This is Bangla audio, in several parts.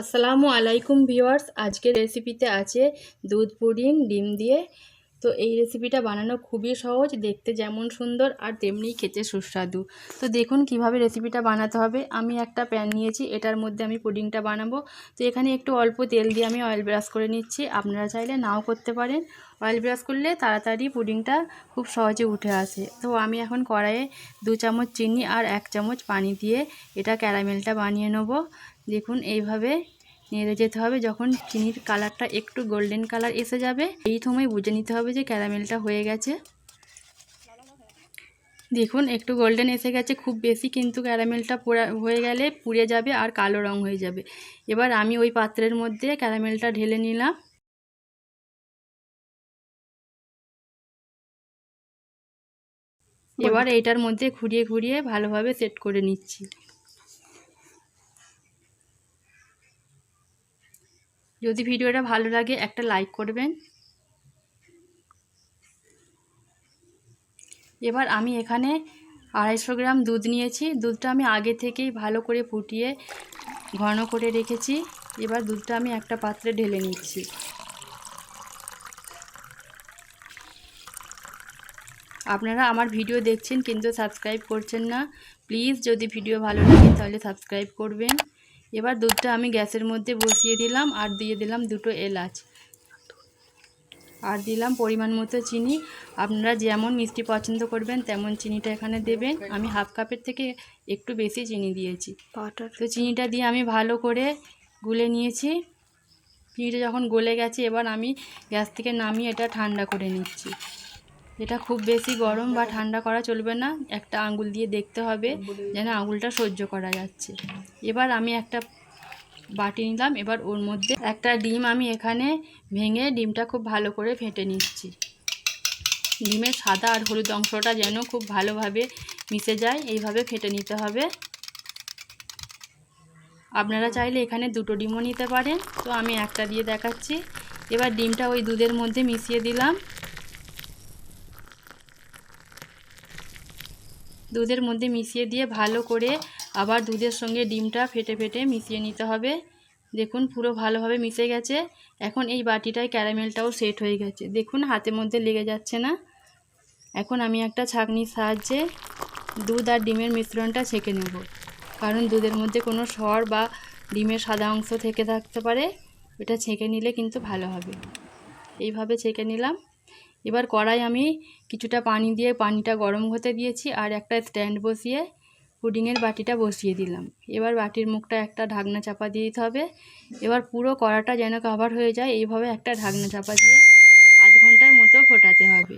আসসালামু আলাইকুম ভিউয়ার্স, আজকের রেসিপিতে আছে দুধ পুডিং, ডিম দিয়ে। তো এই রেসিপিটা বানানো খুবই সহজ, দেখতে যেমন সুন্দর আর তেমনি খেতে সুস্বাদু। তো দেখুন কীভাবে রেসিপিটা বানাতে হবে। আমি একটা প্যান নিয়েছি, এটার মধ্যে আমি পুডিংটা বানাবো। তো এখানে একটু অল্প তেল দিয়ে আমি অয়েল ব্রাশ করে নিচ্ছি। আপনারা চাইলে নাও করতে পারেন। অয়েল ব্রাশ করলে তাড়াতাড়ি পুডিংটা খুব সহজে উঠে আসে। তো আমি এখন কড়াইয়ে দু চামচ চিনি আর এক চামচ পানি দিয়ে এটা ক্যারামেলটা বানিয়ে নেব। দেখুন, এইভাবে নেড়ে যেতে হবে। যখন চিনির কালারটা একটু গোল্ডেন কালার এসে যাবে, এই সময় বুঝে নিতে হবে যে ক্যারামেলটা হয়ে গেছে। দেখুন, একটু গোল্ডেন এসে গেছে। খুব বেশি কিন্তু ক্যারামেলটা পোড়া, হয়ে গেলে পুড়ে যাবে আর কালো রং হয়ে যাবে। এবার আমি ওই পাত্রের মধ্যে ক্যারামেলটা ঢেলে নিলাম। এবার এইটার মধ্যে ঘুরিয়ে ঘুরিয়ে ভালোভাবে সেট করে নিচ্ছি। যদি ভিডিওটা ভালো লাগে, একটা লাইক করবেন। এবার আমি এখানে আড়াইশো গ্রাম দুধ নিয়েছি। দুধটা আমি আগে থেকেই ভালো করে ফুটিয়ে ঘন করে রেখেছি। এবার দুধটা আমি একটা পাত্রে ঢেলে নিচ্ছি। আপনারা আমার ভিডিও দেখছেন কিন্তু সাবস্ক্রাইব করছেন না। প্লিজ যদি ভিডিও ভালো লাগে তাহলে সাবস্ক্রাইব করবেন। এবার দুধটা আমি গ্যাসের মধ্যে বসিয়ে দিলাম আর দিয়ে দিলাম দুটো এলাচ। আর দিলাম পরিমাণ মতো চিনি। আপনারা যেমন মিষ্টি পছন্দ করবেন তেমন চিনিটা এখানে দেবেন। আমি হাফ কাপের থেকে একটু বেশি চিনি দিয়েছি। তো চিনিটা দিয়ে আমি ভালো করে গুলে নিয়েছি। চিনিটা যখন গলে গেছে এবার আমি গ্যাস থেকে নামিয়ে এটা ঠান্ডা করে নিচ্ছি। এটা খুব বেশি গরম বা ঠান্ডা করা চলবে না। একটা আঙুল দিয়ে দেখতে হবে যেন আঙুলটা সহ্য করা যাচ্ছে। এবার আমি একটা বাটি নিলাম, এবার ওর মধ্যে একটা ডিম আমি এখানে ভেঙে ডিমটা খুব ভালো করে ফেটে নিচ্ছি। ডিমের সাদা আর হলুদ অংশটা যেন খুব ভালোভাবে মিশে যায়, এইভাবে ফেটে নিতে হবে। আপনারা চাইলে এখানে দুটো ডিমও নিতে পারেন। তো আমি একটা দিয়ে দেখাচ্ছি। এবার ডিমটা ওই দুধের মধ্যে মিশিয়ে দিলাম। দুধের মধ্যে মিশিয়ে দিয়ে ভালো করে আবার দুধের সঙ্গে ডিমটা ফেটে ফেটে মিশিয়ে নিতে হবে। দেখুন পুরো ভালোভাবে মিশে গেছে। এখন এই বাটিটায় ক্যারামেলটাও সেট হয়ে গেছে। দেখুন হাতের মধ্যে লেগে যাচ্ছে না। এখন আমি একটা ছাঁকনির সাহায্যে দুধ আর ডিমের মিশ্রণটা ছেঁকে নেব। কারণ দুধের মধ্যে কোনো সর বা ডিমের সাদা অংশ থেকে থাকতে পারে। এটা ছেঁকে নিলে কিন্তু ভালো হবে। এইভাবে ছেঁকে নিলাম। এবার কড়াই আমি কিছুটা পানি দিয়ে পানিটা গরম হতে দিয়েছি আর একটা স্ট্যান্ড বসিয়ে পুডিংয়ের বাটিটা বসিয়ে দিলাম। এবার বাটির মুখটা একটা ঢাকনা চাপা দিয়ে দিতে হবে। এবার পুরো কড়াটা যেন কাভার হয়ে যায়, এইভাবে একটা ঢাকনা চাপা দিয়ে আধ ঘণ্টার মতো ফোটাতে হবে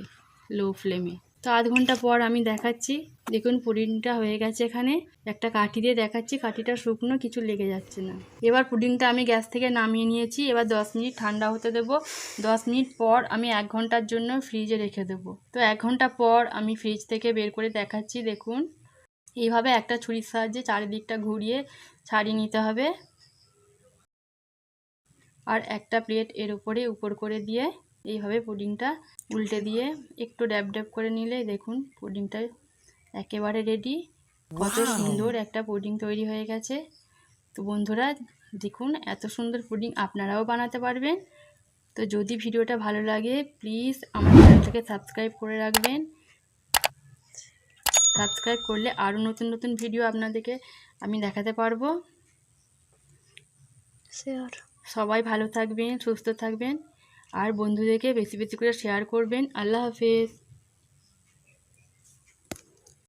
লো ফ্লেমে তো আধ ঘণ্টা পর আমি দেখাচ্ছি। দেখুন পুডিংটা হয়ে গেছে এখানে। একটা কাঠি দিয়ে দেখাচ্ছি, কাঠিটা শুকনো, কিছু লেগে যাচ্ছে না। এবার পুডিংটা আমি গ্যাস থেকে নামিয়ে নিয়েছি। এবার দশ মিনিট ঠান্ডা হতে দেব। দশ মিনিট পর আমি এক ঘণ্টার জন্য ফ্রিজে রেখে দেবো। তো এক ঘণ্টা পর আমি ফ্রিজ থেকে বের করে দেখাচ্ছি, দেখুন। এইভাবে একটা ছুরির সাহায্যে চারিদিকটা ঘুরিয়ে ছাড়িয়ে নিতে হবে। আর একটা প্লেট এর উপরে উপর করে দিয়ে এইভাবে পুডিংটা উল্টে দিয়ে একটু ড্যাব ড্যাব করে নিলে দেখুন পুডিংটা একেবারে রেডি কত সুন্দর একটা পুডিং তৈরি হয়ে গেছে। তো বন্ধুরা দেখুন এত সুন্দর পুডিং আপনারাও বানাতে পারবেন। তো যদি ভিডিওটা ভালো লাগে প্লিজ আমার চ্যানেলটাকে সাবস্ক্রাইব করে রাখবেন। সাবস্ক্রাইব করলে আরও নতুন নতুন ভিডিও আপনাদেরকে আমি দেখাতে পারব। সবাই ভালো থাকবেন সুস্থ থাকবেন। আর বন্ধুদেরকে বেশি বেশি করে শেয়ার করবেন। আল্লাহ হাফেজ।